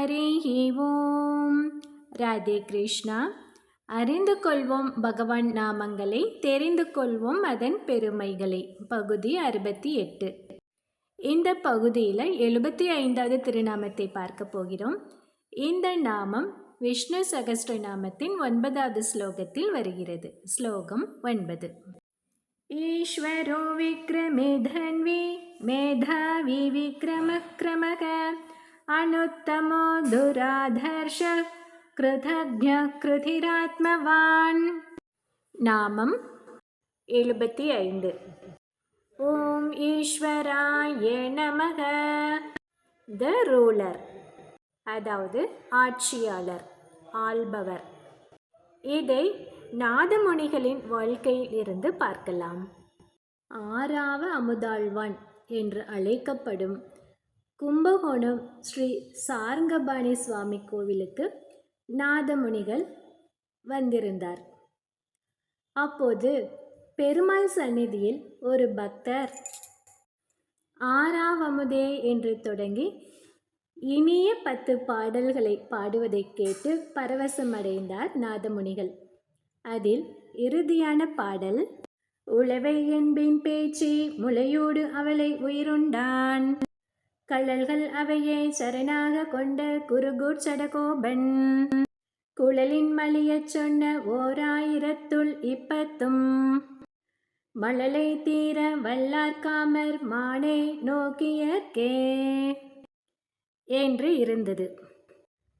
ஹரி ஓம் ராதே கிருஷ்ணா. அறிந்து கொள்வோம் பகவான் நாமங்களை தெரிந்து கொள்வோம் அதன் பெருமைகளை. பகுதி அறுபத்தி எட்டு. இந்த பகுதியில் எழுபத்தி ஐந்தாவது திருநாமத்தை பார்க்க போகிறோம். இந்த நாமம் விஷ்ணு சகஸ்ட நாமத்தின் ஒன்பதாவது ஸ்லோகத்தில் வருகிறது. ஸ்லோகம் ஒன்பது. ஈஸ்வரோ விக்ரமே தன்வி மேதாவி விக்ரம கிரமக अनुत्तमो दुराधर्षः कृतज्ञः कृतिरात्मवान् நாமம் எழுபத்தி ஐந்து ஓம் ஈஸ்வராய நமக த ரூலர் அதாவது ஆட்சியாளர் ஆள்பவர் இதை நாதமுனிகளின் வாழ்க்கையில் இருந்து பார்க்கலாம் ஆறாவ அமுதாழ்வான் என்று அழைக்கப்படும் கும்பகோணம் ஸ்ரீ சாரங்கபாணி சுவாமி கோவிலுக்கு நாதமுனிகள் வந்திருந்தார். அப்போது பெருமாள் சந்நிதியில் ஒரு பக்தர் ஆறாவமுதே என்று தொடங்கி இனிய பத்து பாடல்களை பாடுவதைக் கேட்டு பரவசமடைந்தார் நாதமுனிகள். அதில் இறுதியான பாடல் உழவை என்பின் பேச்சு முளையோடு அவளை உயிருண்டான். கள்ளல்கள் அவையை சரணாக கொண்ட குருகூர் சடகோபன். குழலின் மலியச் சொன்ன ஓராயிரத்துள் இப்பத்தும் மழலை தீர வல்லார்காமர் மானே நோக்கியற்கே என்று இருந்தது.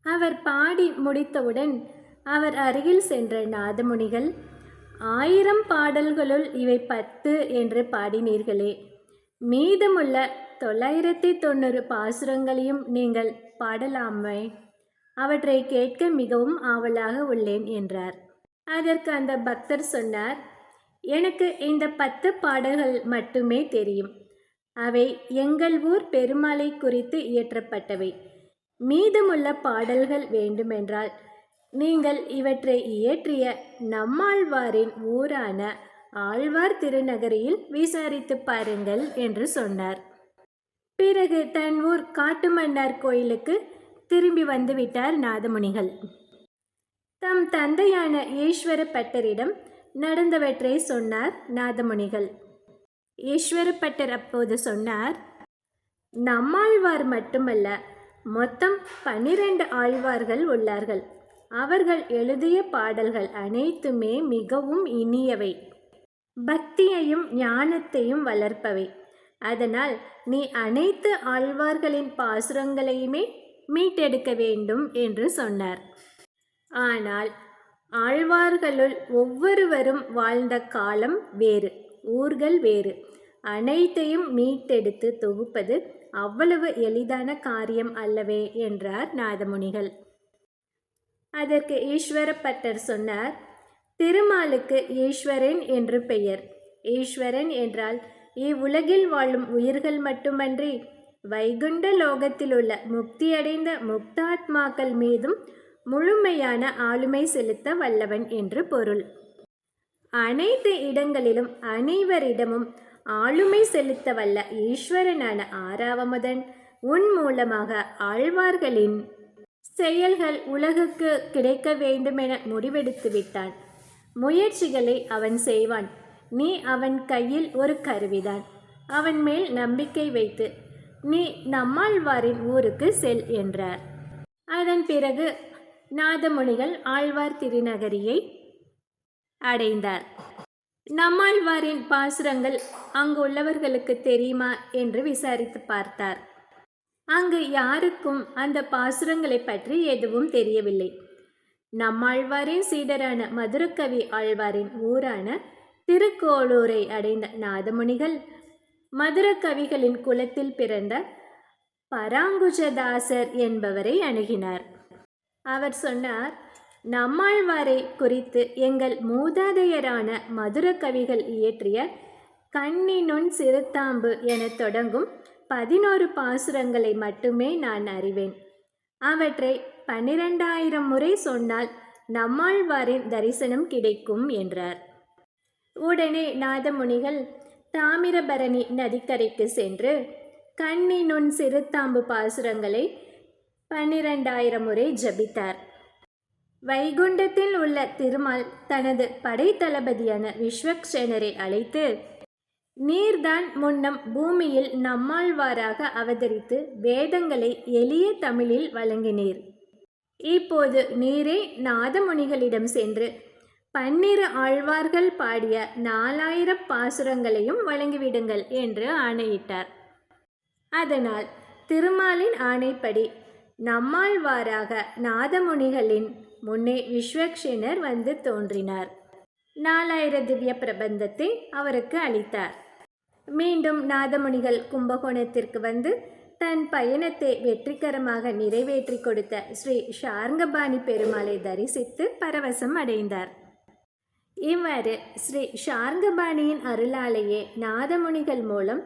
அவர் பாடி முடித்தவுடன் அவர் அருகில் சென்ற நாதமுனிகள் ஆயிரம் பாடல்களுள் இவை பத்து என்று பாடினீர்களே மீதமுள்ள தொள்ளாயிரத்தி தொண்ணூறு பாசுரங்களையும் நீங்கள் பாடலாமே? அவற்றை கேட்க மிகவும் ஆவலாக உள்ளேன் என்றார். அதற்கு அந்த பக்தர் சொன்னார் எனக்கு இந்த பத்து பாடல்கள் மட்டுமே தெரியும். அவை எங்கள் ஊர் பெருமாளை குறித்து இயற்றப்பட்டவை. மீதமுள்ள பாடல்கள் வேண்டுமென்றால் நீங்கள் இவற்றை இயற்றிய நம்மாழ்வாரின் ஊரான ஆழ்வார் திருநகரியில் விசாரித்து பாருங்கள் என்று சொன்னார். பிறகு தன் ஊர் காட்டுமன்னார் கோயிலுக்கு திரும்பி வந்துவிட்டார் நாதமுனிகள். தம் தந்தையான ஈஸ்வர பட்டரிடம் நடந்தவற்றை சொன்னார் நாதமுனிகள். ஈஸ்வரப்பட்டர் அப்போது சொன்னார் நம்மாழ்வார் மட்டுமல்ல மொத்தம் பன்னிரண்டு ஆழ்வார்கள் உள்ளார்கள். அவர்கள் எழுதிய பாடல்கள் அனைத்துமே மிகவும் இனியவை. பக்தியையும் ஞானத்தையும் வளர்ப்பவை. அதனால் நீ அனைத்து ஆழ்வார்களின் பாசுரங்களையுமே மீட்டெடுக்க வேண்டும் என்று சொன்னார். ஆனால் ஆழ்வார்களுள் ஒவ்வொருவரும் வாழ்ந்த காலம் வேறு ஊர்கள் வேறு. அனைத்தையும் மீட்டெடுத்து தொகுப்பது அவ்வளவு எளிதான காரியம் அல்லவே என்றார் நாதமுனிகள். அதற்கு ஈஸ்வரப்பட்டர் சொன்னார் திருமாலுக்கு ஈஸ்வரன் என்று பெயர். ஈஸ்வரன் என்றால் இவ்வுலகில் வாழும் உயிர்கள் மட்டுமன்றி வைகுண்ட லோகத்திலுள்ள முக்தியடைந்த முக்தாத்மாக்கள் மீதும் முழுமையான ஆளுமை செலுத்த வல்லவன் என்று பொருள் அனைத்து இடங்களிலும் அனைவரிடமும் ஆளுமை செலுத்த வல்ல ஈஸ்வரனான ஆறாவமுதன் உன் மூலமாக ஆழ்வார்களின் செயல்கள் உலகுக்கு கிடைக்க வேண்டுமென முடிவெடுத்து விட்டான் முயற்சிகளை அவன் செய்வான் நீ அவன் கையில் ஒரு கருவிதான். அவன் மேல் நம்பிக்கை வைத்து நீ நம்மாழ்வாரின் ஊருக்கு செல் என்றார். அதன் பிறகு நாதமுனிகள் ஆழ்வார் திருநகரியை அடைந்தார். நம்மாழ்வாரின் பாசுரங்கள் அங்கு உள்ளவர்களுக்கு தெரியுமா? என்று விசாரித்து பார்த்தார். அங்கு யாருக்கும் அந்த பாசுரங்களை பற்றி எதுவும் தெரியவில்லை. நம்மாழ்வாரின் சீடரான மதுரக்கவி ஆழ்வாரின் ஊரான திருக்கோளூரை அடைந்த நாதமுனிகள் மதுரக்கவிகளின் குலத்தில் பிறந்த பராங்குஜதாசர் என்பவரை அணுகினார். அவர் சொன்னார் நம்மாழ்வாரை குறித்து எங்கள் மூதாதையரான மதுர கவிகள் இயற்றிய கண்ணினுண் சிறுத்தாம்பு என தொடங்கும் பதினோரு பாசுரங்களை மட்டுமே நான் அறிவேன். அவற்றை பன்னிரெண்டாயிரம் முறை சொன்னால் நம்மாழ்வாரின் தரிசனம் கிடைக்கும் என்றார். உடனே நாதமுனிகள் தாமிரபரணி நதிக்கரைக்கு சென்று கண்ணினுன் சிறுத்தாம்பு பாசுரங்களை பன்னிரண்டாயிரம் முறை ஜபித்தார். வைகுண்டத்தில் உள்ள திருமால் தனது படைத்தளபதியான விஸ்வக்ஷேனரை அழைத்து நீர்தான் முன்னம் பூமியில் நம்மாழ்வாராக அவதரித்து வேதங்களை எளிய தமிழில் வழங்கினீர். இப்போது நீரே நாதமுனிகளிடம் சென்று பன்னிரு ஆழ்வார்கள் பாடிய நாலாயிரம் பாசுரங்களையும் வழங்கிவிடுங்கள் என்று ஆணையிட்டார். அதனால் திருமாலின் ஆணைப்படி நம்மாழ்வாராக நாதமுனிகளின் முன்னே விஸ்வக்ஷினர் வந்து தோன்றினார். நாலாயிர திவ்ய பிரபந்தத்தை அவருக்கு அளித்தார். மீண்டும் நாதமுனிகள் கும்பகோணத்திற்கு வந்து தன் பயணத்தை வெற்றிகரமாக நிறைவேற்றி கொடுத்த ஸ்ரீ ஷார்ங்கபாணி பெருமாளை தரிசித்து பரவசம் அடைந்தார். இவ்வாறு ஸ்ரீ ஷார்ங்கபாணியின் அருளாலேயே நாதமுனிகள் மூலம்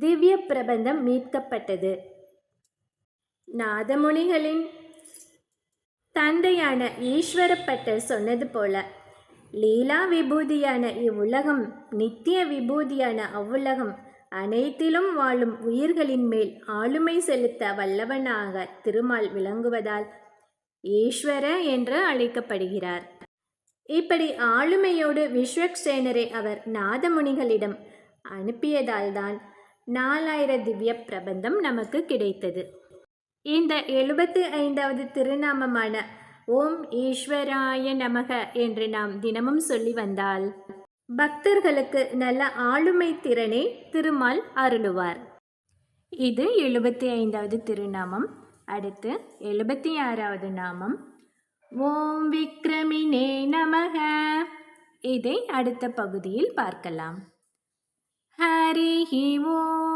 திவ்ய பிரபந்தம் மீட்கப்பட்டது. நாதமுனிகளின் தந்தையான ஈஸ்வரப்பட்டர் சொன்னது போல லீலா விபூதியான இவ்வுலகம் நித்திய விபூதியான அவ்வுலகம் அனைத்திலும் வாழும் உயிர்களின் மேல் ஆளுமை செலுத்த வல்லவனாக திருமால் விளங்குவதால் ஈஸ்வர என்று அழைக்கப்படுகிறார். இப்படி ஆளுமையோடு விஸ்வக்சேனரை அவர் நாதமுனிகளிடம் அனுப்பியதால்தான் நாலாயிர திவ்ய பிரபந்தம் நமக்கு கிடைத்தது. இந்த எழுபத்தி ஐந்தாவது திருநாமமான ஓம் ஈஸ்வராய நமக என்று நாம் தினமும் சொல்லி வந்தால் பக்தர்களுக்கு நல்ல ஆளுமை திறனை திருமால் அருளுவார். இது எழுபத்தி ஐந்தாவது திருநாமம். அடுத்து எழுபத்தி ஆறாவது நாமம். ஓம் விக்ரமினே நமக. இதை அடுத்த பகுதியில் பார்க்கலாம். ஹரி ஓம்.